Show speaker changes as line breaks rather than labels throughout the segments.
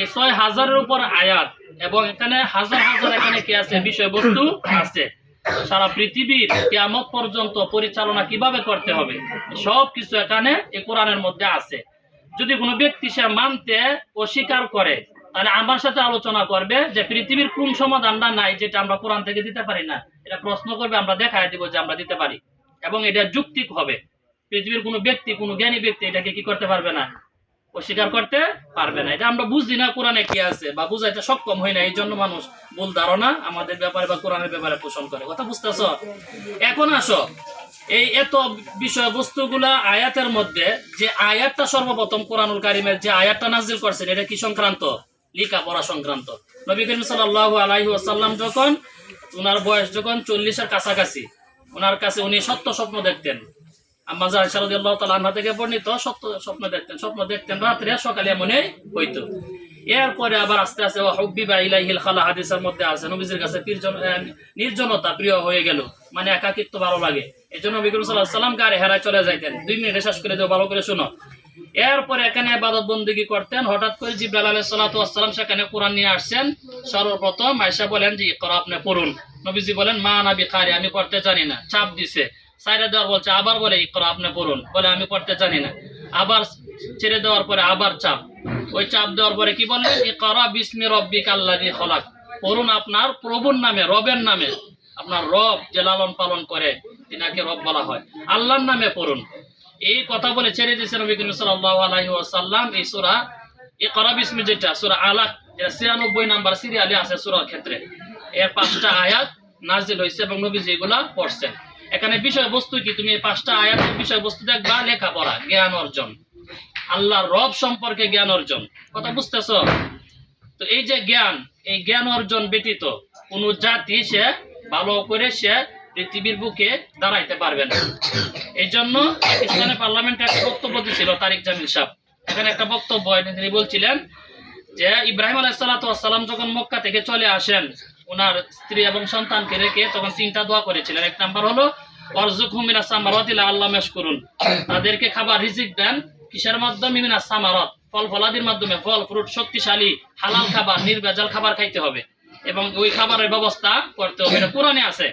এই ছয় হাজারের উপর আয়াত, এবং এখানে হাজার হাজার এখানে কি আছে? বিষয়বস্তু আছে। সারা পৃথিবীর কিয়ামত পর্যন্ত পরিচালনা কীভাবে করতে হবে? সব কিছু এখানে এই কোরআনের মধ্যে আছে। যদি কোনো ব্যক্তি সে মানতে অস্বীকার করে, তাহলে আমার সাথে আলোচনা করবে যে পৃথিবীর কোন সমাধানটা নাই যেটা আমরা কোরআন থেকে দিতে পারি না। এটা প্রশ্ন করবে, আমরা দেখায় দিব যে আমরা দিতে পারি। এবং এটা যুক্তিক হবে। পৃথিবীর কোনো ব্যক্তি, কোনো জ্ঞানী ব্যক্তি এটাকে কি করতে পারবে না? অস্বীকার করতে পারবে না। এটা আমরা বুঝি না কোরআনে কি আছে বা বুঝাইতে সক্ষম হই না, এই জন্য মানুষ ভুল ধারণা আমাদের ব্যাপারে বা কোরআনের ব্যাপারে পোষণ করে। কথা বুঝতেছ? এখন আসো। এই এত বিষয়বস্তুগুলা আয়াতের মধ্যে, যে আয়াতটা সর্বপ্রথম কোরআনুল কারিমের যে আয়াতটা নাজিল করছেন, এটা কি সংক্রান্ত? লিখা পড়া সংক্রান্ত। নবী করিম সাল্লাহ আলাইহি ওয়াসাল্লাম যখন ওনার বয়স যখন চল্লিশের কাছাকাছি ওনার কাছে উনি সত্য স্বপ্ন দেখতেন। রাদিয়াল্লাহু তাআলা থেকে বর্ণিত সত্য স্বপ্ন দেখতেন। স্বপ্ন দেখতেন রাত্রে সকালে এরপরে আবার আস্তে আস্তে ইলাইহিল খালা হাদিসের মধ্যে আছে, নবীজির কাছে নির্জনতা প্রিয় হয়ে গেল মানে একাকিত্ব ভালো লাগে। এই জন্য নবী আলাইহি সাল্লাম গাড়ি হেরায় চলে যাইতেন। দুই মিনিটে শেষ করে দেবো ভালো করে শোনো। এরপরে এখানে ইবাদত বন্দিগি করতেন। হঠাৎ করে জিব্রাইল আলাইহিস সালাতু ওয়াসসালাম সেখানে কোরআন নিয়ে আসছেন। সর্বপ্রথম আয়েশা বলেন যে আপনি পড়ুন। নবীজি বলেন, মা না বিকারি আমি করতে জানি না। চাপ দিছে। সাইরা দেওয়ার বলছে, আবার বলে, ইকরা, আপনি পড়ুন। বলে, আমি পড়তে জানি না। আবার ছেড়ে দেওয়ার পরে আবার চাপ। ওই চাপ দেওয়ার পরে কি বললেন? ইকরা বিসমি রব্বিক আল্লাযী খলাক। পড়ুন আপনার প্রভুর নামে, রবের নামে। আপনার রব যে লালন পালন করে, তিনাকে রব বলা হয়। আল্লাহর নামে পড়ুন। এই কথা বলে ছেড়ে দিয়েছে নবী করিম সাল্লাল্লাহু আলাইহি ওয়াসাল্লাম এই সূরা ইকরা বিসমি যেটা, সূরা আলাক, যেটা 96 নাম্বার সিরিয়ালে আছে সূরার ক্ষেত্রে। এর পাঁচটা আয়াত নাজিল হয়েছে এবং নবীজি এগুলা পড়ছেন। এখানে বিষয়বস্তু কি? তুমি পাঁচটা আয়াতের বিষয়বস্তু দেখবা, লেখাপড়া, জ্ঞান অর্জন। আল্লাহর রব সম্পর্কে জ্ঞান অর্জন। কথা বুঝতেছ? তো এই যে জ্ঞান, এই জ্ঞান অর্জন ব্যতীত কোন জাতি সে ভালো করে সে পৃথিবীর বুকে দাঁড়াইতে পারবে না। এই জন্য পাকিস্তানের পার্লামেন্টে একটা বক্তব্য দিয়েছিল তারিক জামিল সাহেব। এখানে একটা বক্তব্য তিনি বলছিলেন যে, ইব্রাহিম আলাহ আলাইসাল্লাম যখন মক্কা থেকে চলে আসেন ওনার স্ত্রী এবং সন্তানকে রেখে তখন তিনটা দোয়া করেছিলেন। এক নাম্বার হলো অরজুক হুমিনা সামারতিলা আল্লাহ মেশ করুন তাদেরকে খাবার রিজিক দেন। কিসের মাধ্যমে? মিনা সামারত। ফল ফলাদির মাধ্যমে। ফল, ফ্রুট, শক্তিশালী, হালাল খাবার, নির্ভেজাল খাবার খাইতে হবে। এবং ওই খাবারের ব্যবস্থা করতে হবে। এটা কোরআনে আছে।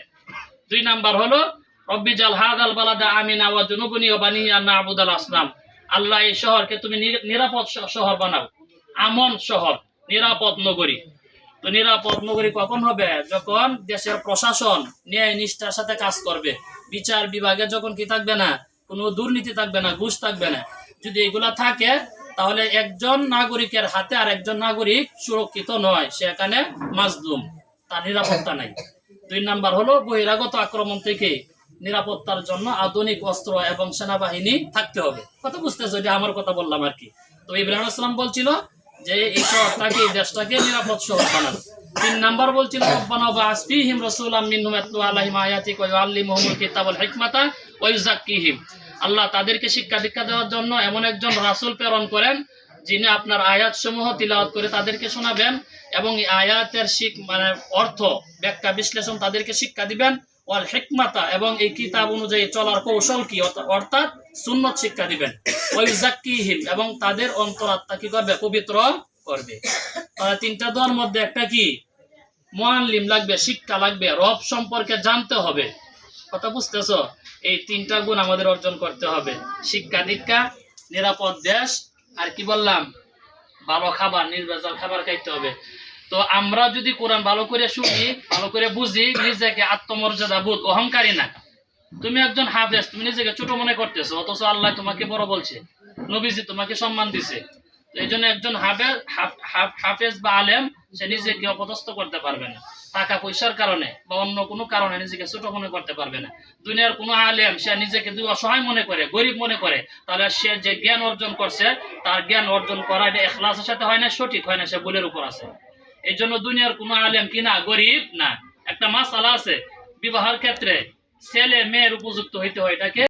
দুই নাম্বার হলো, রব্বি জাল হাদ আল বালাদা আমিন আওয়া জুনুবনি ও বানিয়া না আবুদাল আসলাম আল্লাহ এই শহরকে তুমি নিরাপদ শহর বানাও। আমন শহর, নিরাপদ নগরী। তো নিরাপদ নগরী কখন হবে? যখন দেশের প্রশাসন ন্যায় নিষ্ঠার সাথে কাজ করবে। বিচার বিভাগে যখন কি থাকবে না? কোনো দুর্নীতি থাকবে না, ঘুষ থাকবে না। যদি এগুলা থাকে, তাহলে একজন নাগরিকের হাতে আর একজন নাগরিক সুরক্ষিত নয় সে এখানে মাজলুম। তার নিরাপত্তা নাই। দুই নাম্বার হলো বহিরাগত আক্রমণ থেকে নিরাপত্তার জন্য আধুনিক অস্ত্র এবং সেনাবাহিনী থাকতে হবে। কথা বুঝতেছো? এটা আমার কথা বললাম আর কি। তো ইব্রাহিম আসলাম বলছিল যে এই শহরটাকে দেশটাকে নিরাপদ শহর বানানো তিন নাম্বার বলছিল, রব্বানা বা আসফিহিম মিনহুম ইয়াতলু আলাইহিম হিকমাতা ওয়া ইউযাক্কিহিম। আল্লাহ তাদেরকে শিক্ষা দীক্ষা দেওয়ার জন্য এমন একজন রাসূল প্রেরণ করেন, যিনি আপনার আয়াত সমূহ তিলাওয়াত করে তাদেরকে শোনাবেন এবং আয়াতের শিখ মানে অর্থ, ব্যাখ্যা, বিশ্লেষণ তাদেরকে শিক্ষা দিবেন। ওয়াল হিকমাতা এবং এই কিতাব অনুযায়ী চলার কৌশল কি? অর্থ- অর্থাৎ সুন্নত শিক্ষা দিবেন। এবং তাদের অন্তরাত্মা কি করবে? পবিত্র করবে। তিনটা দোয়ার মধ্যে একটা কি? লাগবে, শিক্ষা লাগবে, রব সম্পর্কে জানতে হবে। কথা বুঝতেছ? এই তিনটা গুণ আমাদের অর্জন করতে হবে। শিক্ষা দীক্ষা, নিরাপদ দেশ, আর কি বললাম? ভালো খাবার, নির্ভেজাল খাবার খাইতে হবে। তো আমরা যদি কোরআন ভালো করে শুনি, ভালো করে বুঝি, নিজেকে আত্মমর্যাদা বোধ, অহংকারী না। তুমি একজন হাফেজ, তুমি নিজেকে ছোট মনে করতেছো, অথচ আল্লাহ তোমাকে বড় বলছে, নবীজি তোমাকে সম্মান দিছে। এই জন্য একজন হাফেজ হাফ- হাফ- হাফেজ বা আলেম, সে নিজেকে অপদস্থ করতে পারবে না। টাকা পয়সার কারণে বা অন্য কোনো কারণে নিজেকে ছোট মনে করতে পারবে না। দুনিয়ার কোনো আলেম, সে নিজেকে দুই অসহায় মনে করে, গরিব মনে করে, তাহলে সে যে জ্ঞান অর্জন করছে, তার জ্ঞান অর্জন করা এটা এখলাসের সাথে হয় না, সঠিক হয় না, সে ভুলের উপর আছে। এই জন্য দুনিয়ার কোনো আলেম কিনা গরিব না। একটা মাসালা আছে, বিবাহের ক্ষেত্রে ছেলে মেয়ের উপযুক্ত হইতে হয় এটাকে